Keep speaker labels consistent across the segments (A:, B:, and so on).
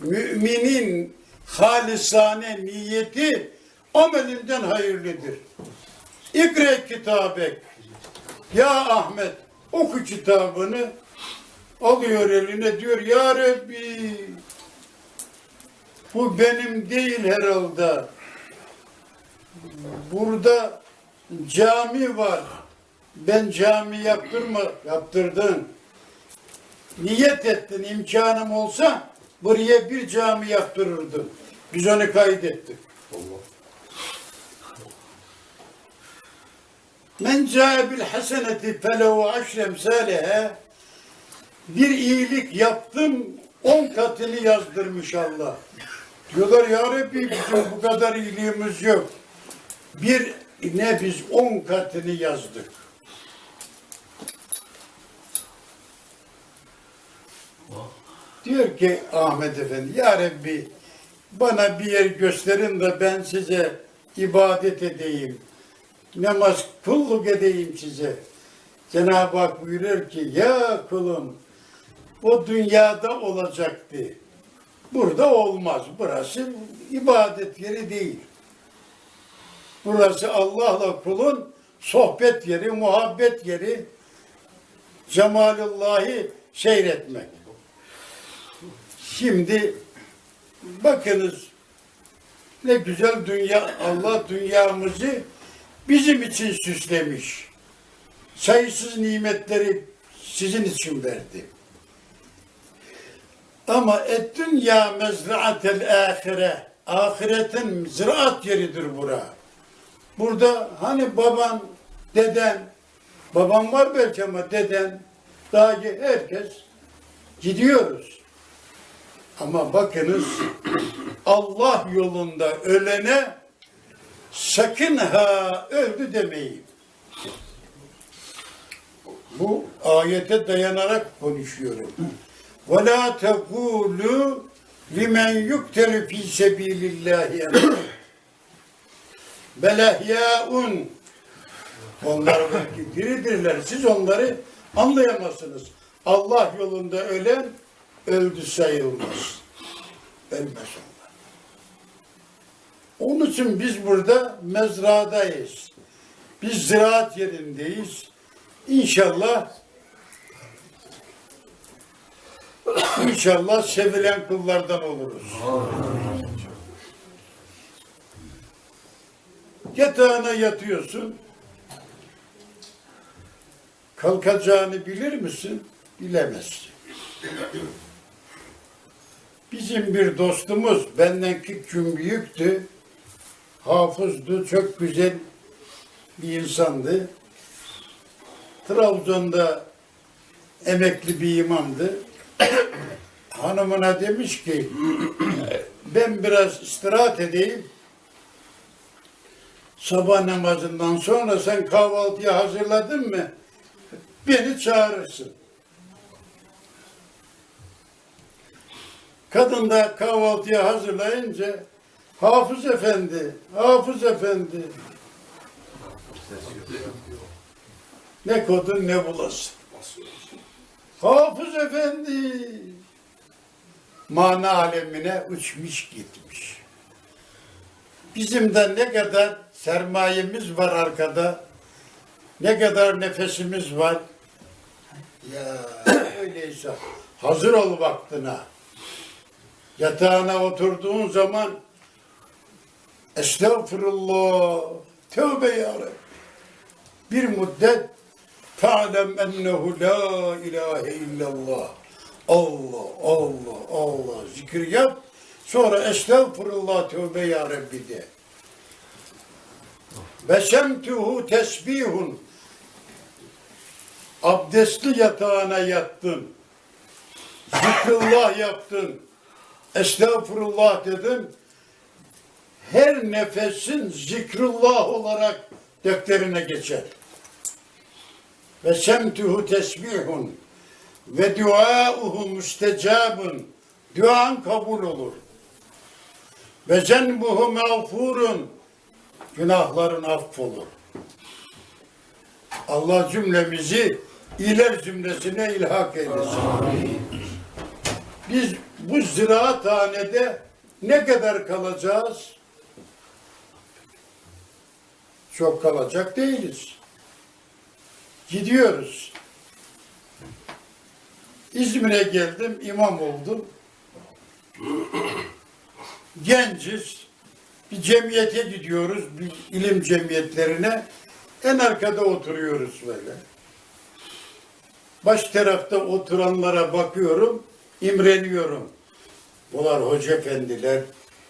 A: müminin halisane niyeti amelinden hayırlıdır. İkre kitabek. Ya Ahmet oku kitabını alıyor eline diyor ya Rabbi bu benim değil herhalde. Burada cami var. Ben cami yaptırma, yaptırdın. Niyet ettin, imkanım olsa buraya bir cami yaptırırdım. Biz onu kaydettik. Men ca'e bil haseneti felehu aşre emsaleha bir iyilik yaptım on katını yazdırmış Allah. Diyorlar ya Rabbi bizim bu kadar iyiliğimiz yok. Bir ne biz on katını yazdık. Diyor ki Ahmet Efendi, Ya Rabbi bana bir yer gösterin de ben size ibadet edeyim. Namaz kulluk edeyim size. Cenab-ı Hak buyurur ki ya kulum o dünyada olacaktı. Burada olmaz. Burası ibadet yeri değil. Burası Allah'la kulun sohbet yeri, muhabbet yeri, cemalullahı seyretmek. Şimdi bakınız ne güzel dünya Allah dünyamızı bizim için süslemiş. Sayısız nimetleri sizin için verdi. Ama et dünya mezraatel ahire. Ahiretin ziraat yeridir bura. Burada hani baban, deden, babam var belki ama deden, daha herkes gidiyoruz. Ama bakınız Allah yolunda ölene sakın ha öldü demeyin. Bu ayete dayanarak konuşuyorum. Ve la tekulu limen yuktelu fi sebilillahi belehyaun onlar diridirler. Siz onları anlayamazsınız. Allah yolunda ölen öldü sayılmaz. Ölmez onlar. Onun için biz burada mezradayız. Biz ziraat yerindeyiz. İnşallah İnşallah sevilen kullardan oluruz. Yatağına yatıyorsun. Kalkacağını bilir misin? Bilemezsin. Bizim bir dostumuz benden küçük büyüktü. Hafızdı, çok güzel bir insandı. Trabzon'da emekli bir imamdı. Hanımına demiş ki ben biraz istirahat edeyim. Sabah namazından sonra sen kahvaltıyı hazırladın mı? Beni çağırırsın. Kadın da kahvaltıyı hazırlayınca Hafız Efendi, Hafız Efendi. Ne kodun ne bulasın. Hafız Efendi mana alemine uçmuş gitmiş. Bizim de ne kadar sermayemiz var arkada, ne kadar nefesimiz var. Ya öyleyse hazır ol vaktine. Yatağına oturduğun zaman Estağfurullah, tövbe ya. Bir müddet ta'lem ennehu la ilahe illallah. Allah, Allah, Allah zikir yap. Sonra estağfurullah tövbe ya Rabbi de. Ve semtuhu tesbihun. Abdestli yatağına yattın. Zikrullah yaptın. Estağfurullah dedin. Her nefesin zikrullah olarak defterine geçer. Ve semtuhu tesbihun ve duauhu müstecabun. Duan kabul olur. Ve zenbuhu mağfurun. Günahların affolur. Allah cümlemizi iler cümlesine ilhak eylesin. Biz bu ziraathanede ne kadar kalacağız? Çok kalacak değiliz. Gidiyoruz. İzmir'e geldim, imam oldum. Genciz. Bir cemiyete gidiyoruz, bir ilim cemiyetlerine. En arkada oturuyoruz böyle. Baş tarafta oturanlara bakıyorum, imreniyorum. Bunlar hoca efendiler,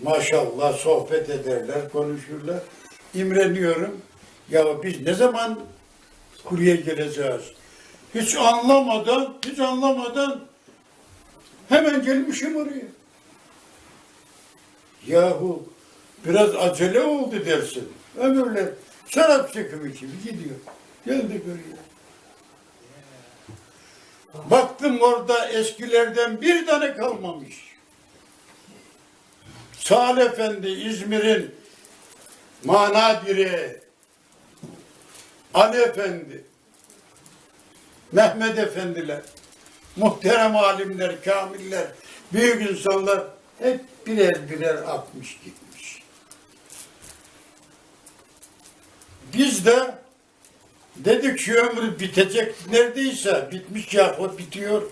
A: maşallah sohbet ederler, konuşurlar. İmreniyorum. Ya biz ne zaman buraya geleceğiz? Hiç anlamadan, hiç anlamadan hemen gelmişim oraya. Yahu biraz acele oldu dersin. Ömürler şarap çekimi gibi gidiyor. Geldik oraya. Baktım orada eskilerden bir tane kalmamış. Salih Efendi İzmir'in mana direği, Ali Efendi, Mehmet Efendiler, muhterem alimler, kamiller, büyük insanlar hep birer birer atmış gitmiş. Biz de dedik şu ömür bitecek neredeyse bitmiş yahut bitiyor.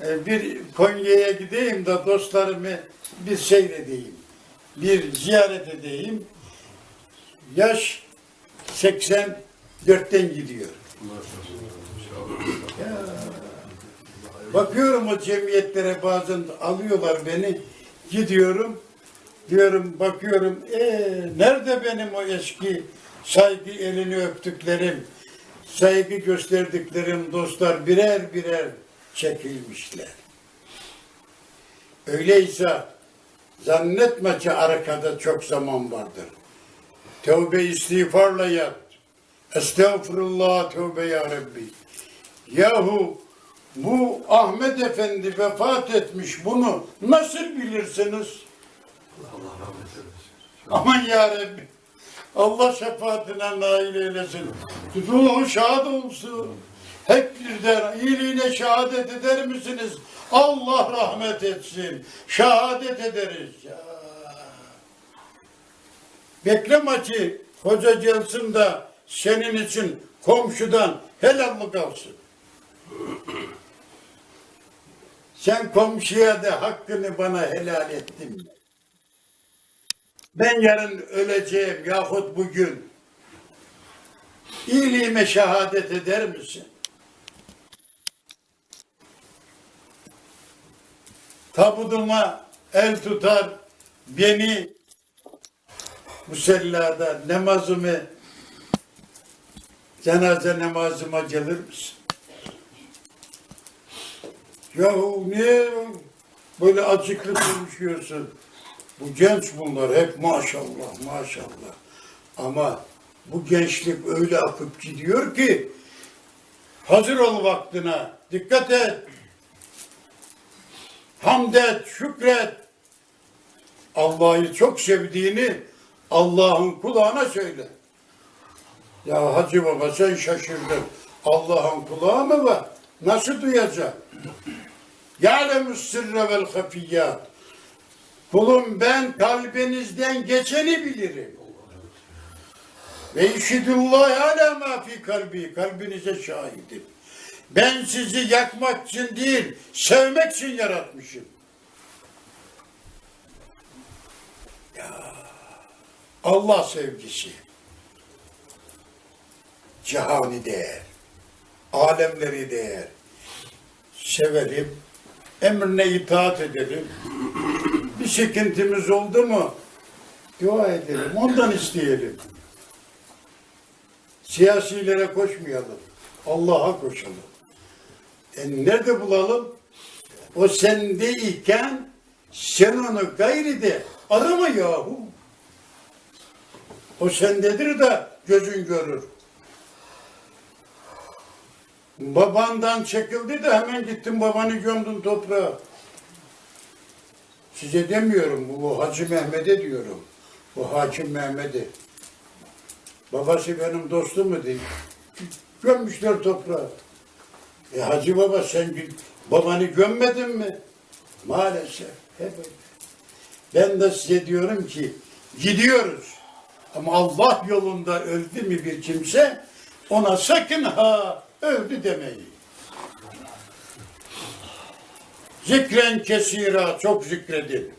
A: Ee, Bir Konya'ya gideyim de dostlarımı bir seyredeyim. Bir ziyaret edeyim. Yaş 84'ten gidiyor. Ya. Bakıyorum o cemiyetlere bazen alıyorlar beni. Gidiyorum. Diyorum bakıyorum. Ee, nerede benim o eski saygı elini öptüklerim, saygı gösterdiklerim dostlar birer birer çekilmişler. Öyleyse zannetme ki arkada çok zaman vardır. Tövbe istiğfarla yat. Estağfurullah tövbe ya Rabbi. Yahu bu Ahmet Efendi vefat etmiş bunu nasıl bilirsiniz? Aman ya Rabbi. Allah şefaatine nail eylesin. Ruhu şad olsun. Hep birden iyiliğine şehadet eder misiniz? Allah rahmet etsin. Şehadet ederiz. Ya. Bekleme ki hoca gelsin de senin için komşudan helallik alsın. Sen komşuya da hakkını bana helal ettin? Ben yarın öleceğim yahut bugün. İyiliğime şehadet eder misin? Tabutuma el tutar, beni musellada namazımı cenaze namazıma gelir misin? Yahu niye böyle açıklık konuşuyorsun? Bu genç bunlar hep maşallah maşallah. Ama bu gençlik öyle akıp gidiyor ki hazır ol vaktine. Dikkat et. Hamd et, şükret. Allah'ı çok sevdiğini Allah'ın kulağına söyle. Ya Hacı Baba sen şaşırdın. Allah'ın kulağı mı var? Nasıl duyacak? Ya'lemus sirre vel hafiyyat. Kulum ben kalbinizden geçeni bilirim. Ve işidullah ala ma fi kalbi. Kalbinize şahidim. Ben sizi yakmak için değil, sevmek için yaratmışım. Ya, Allah sevgisi. Cihani değer. Alemleri değer. Severim. Emrine itaat edelim. Bir sıkıntımız oldu mu dua edelim. Ondan isteyelim. Siyasilere koşmayalım. Allah'a koşalım. E nerede bulalım? O sende iken sen onu gayride arama yahu. O sendedir de gözün görür. Babandan çekildi de hemen gittin babanı gömdün toprağa. Size demiyorum bu Hacı Mehmet'e diyorum. Bu Hakim Mehmet'e. Babası benim dostum değil. Gömmüşler toprağa. E Hacı Baba sen babanı gömmedin mi? Maalesef hep. Ben de size diyorum ki gidiyoruz. Ama Allah yolunda öldü mü bir kimse ona sakın ha öldü demeyin. Zikren kesira çok zikredin.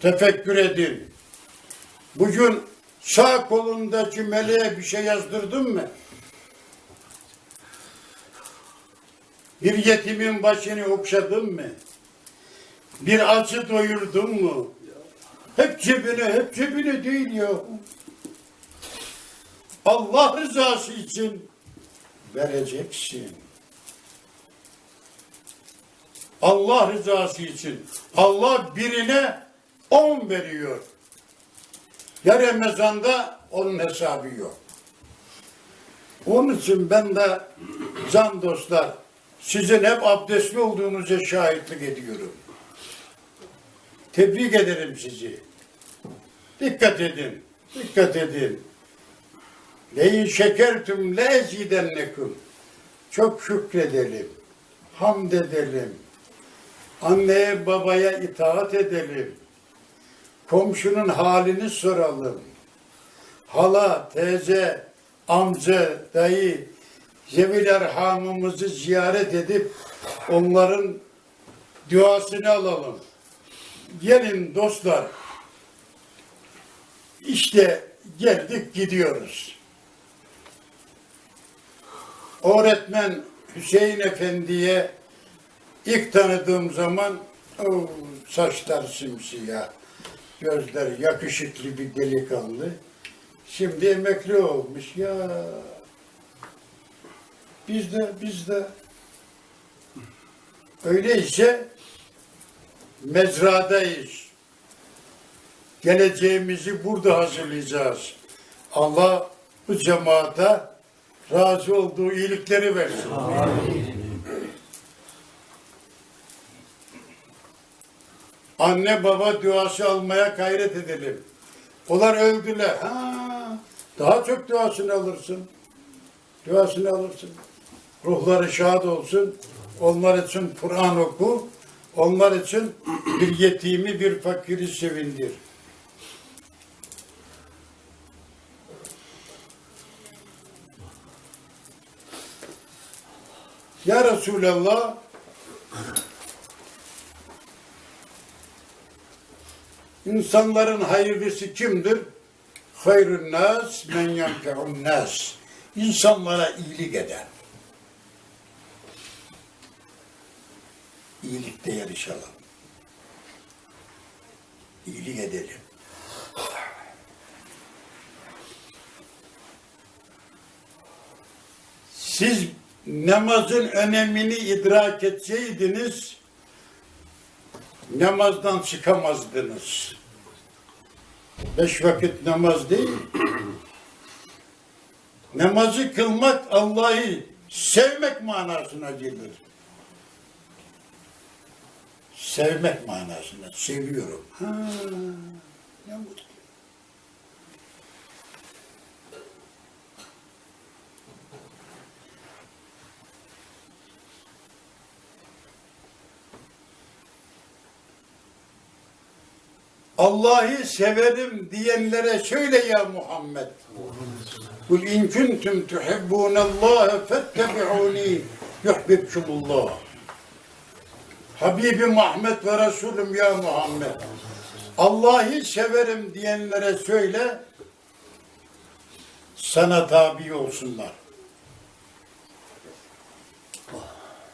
A: Tefekkür edin. Bugün sağ kolundaki meleğe bir şey yazdırdın mı? Bir yetimin başını okşadın mı? Bir acı doyurdun mu? Hep cebine, hep cebine değil ya. Allah rızası için vereceksin. Allah rızası için. Allah birine on veriyor. Ya Ramazan'da onun hesabı yok. Onun için ben de can dostlar sizin hep abdestli olduğunuza şahitlik ediyorum. Tebrik ederim sizi. Dikkat edin. Dikkat edin. Leyin şekertüm le ezidennekum. Çok şükredelim. Hamd edelim. Anneye babaya itaat edelim. Komşunun halini soralım. Hala, teyze, amca, dayı, zevil erhamımızı ziyaret edip onların duasını alalım. Gelin dostlar. İşte geldik gidiyoruz. Öğretmen Hüseyin Efendi'ye ilk tanıdığım zaman o saçlar simsiyah, gözler yakışıklı bir delikanlı. Şimdi emekli olmuş ya. Biz de biz de öyleyse mezradayız. Geleceğimizi burada hazırlayacağız. Allah bu cemaate razı olduğu iyilikleri versin. Anne baba duası almaya gayret edelim. Onlar öldüler. Ha, daha çok duasını alırsın. Duasını alırsın. Ruhları şad olsun. Onlar için Kur'an oku. Onlar için bir yetimi, bir fakiri sevindir. Ya Resulallah İnsanların hayırlısı kimdir? Hayrun nas men yenfe'un nas. İnsanlara iyilik eden. İyilikte yarışalım. İyilik edelim. Siz namazın önemini idrak etseydiniz, namazdan çıkamazdınız. Beş vakit namaz değil. Namazı kılmak Allah'ı sevmek manasına gelir. Sevmek manasına. Seviyorum. Ha, ne mutlu. Allah'ı severim diyenlere söyle ya Muhammed. Kul in kuntum tuhibbunallaha fettebi'uni yuhbibkumullah. Habibi Muhammed ve Resulüm ya Muhammed. Allah'ı severim diyenlere söyle sana tabi olsunlar.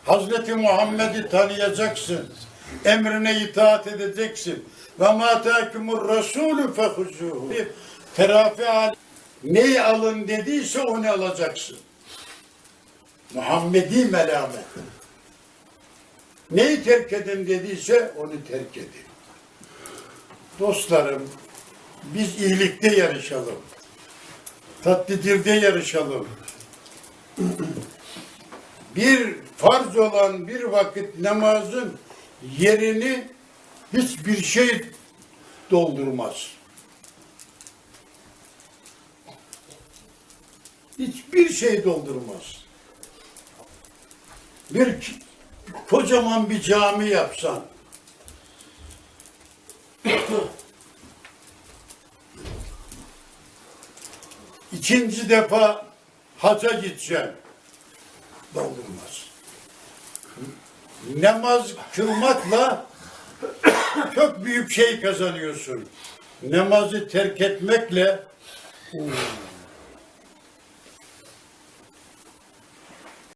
A: Hazreti Muhammed'i tanıyacaksın. Emrine itaat edeceksin. Ve ma takumur rasulü fehuzuhu. Terafi al. Neyi alın dediyse onu alacaksın. Muhammedi melamet. Neyi terk edin dediyse onu terk edin. Dostlarım, biz iyilikte yarışalım. Tatlı dilde yarışalım. Bir farz olan bir vakit namazın yerini hiçbir şey doldurmaz. Hiçbir şey doldurmaz. Bir kocaman bir cami yapsan, İkinci defa haca gideceksin. Doldurmaz. Namaz kılmakla çok büyük şey kazanıyorsun. Namazı terk etmekle